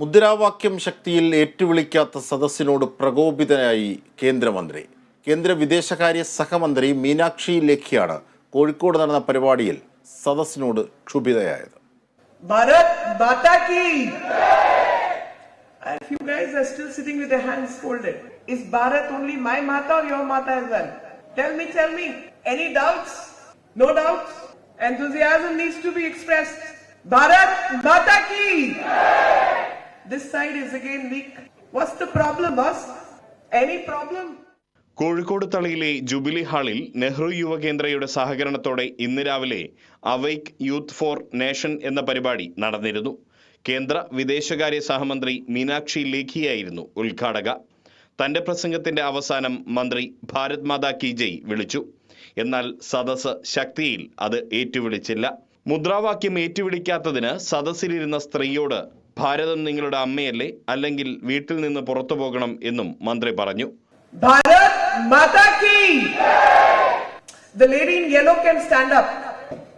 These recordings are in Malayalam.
മുദ്രാവാക്യം ശക്തിയിൽ ഏറ്റുവിളിക്കാത്ത സദസ്സിനോട് പ്രകോപിതനായി കേന്ദ്രമന്ത്രി. കേന്ദ്ര വിദേശകാര്യ സഹമന്ത്രി മീനാക്ഷി ലേഖിയാണ് കോഴിക്കോട് നടന്ന പരിപാടിയിൽ സദസ്സിനോട് ക്ഷുഭിതയായത്. Bharat Mata Ki! Yeah! Kozhikode തളിയിലെ jubilee ഹാളിൽ നെഹ്റു യുവകേന്ദ്രയുടെ സഹകരണത്തോടെ ഇന്ന് രാവിലെ അവൈക്ക് യൂത്ത് ഫോർ നേഷൻ എന്ന പരിപാടി നടന്നിരുന്നു. കേന്ദ്ര വിദേശകാര്യ സഹമന്ത്രി മീനാക്ഷി ലേഖിയായിരുന്നു ഉദ്ഘാടക. തന്റെ പ്രസംഗത്തിന്റെ അവസാനം മന്ത്രി ഭാരത് മാതാ കി ജയ് വിളിച്ചു. എന്നാൽ സദസ് ശക്തിയിൽ അത് ഏറ്റുവിളിച്ചില്ല. മുദ്രാവാക്യം ഏറ്റുവിളിക്കാത്തതിന് സദസ്സിലിരുന്ന സ്ത്രീയോട് ഭാരതം നിങ്ങളുടെ അമ്മയല്ലേ അല്ലെങ്കിൽ വീട്ടിൽ നിന്ന് പുറത്തു പോകണം എന്നും മന്ത്രി പറഞ്ഞു Bharat Mata ki! The lady in yellow can stand up.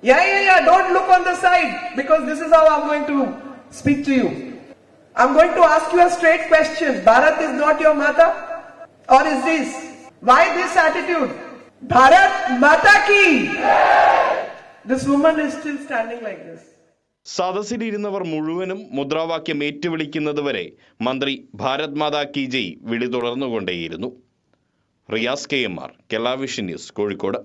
Yeah, yeah, yeah. Don't look on the side because this is how I'm going to speak to you. I'm going to ask you a straight question. Bharat is not your mother? Or is this? Why this attitude? Bharat Mata ki! This woman is still standing like this. സദസ്സിലിരുന്നവർ മുഴുവനും മുദ്രാവാക്യം ഏറ്റുവിളിക്കുന്നതുവരെ മന്ത്രി ഭാരത് മാതാ കി ജയ് വിളി തുടർന്നുകൊണ്ടേയിരുന്നു. റിയാസ് കെ എം ആർ കെലാവിഷൻ ന്യൂസ് കോഴിക്കോട്.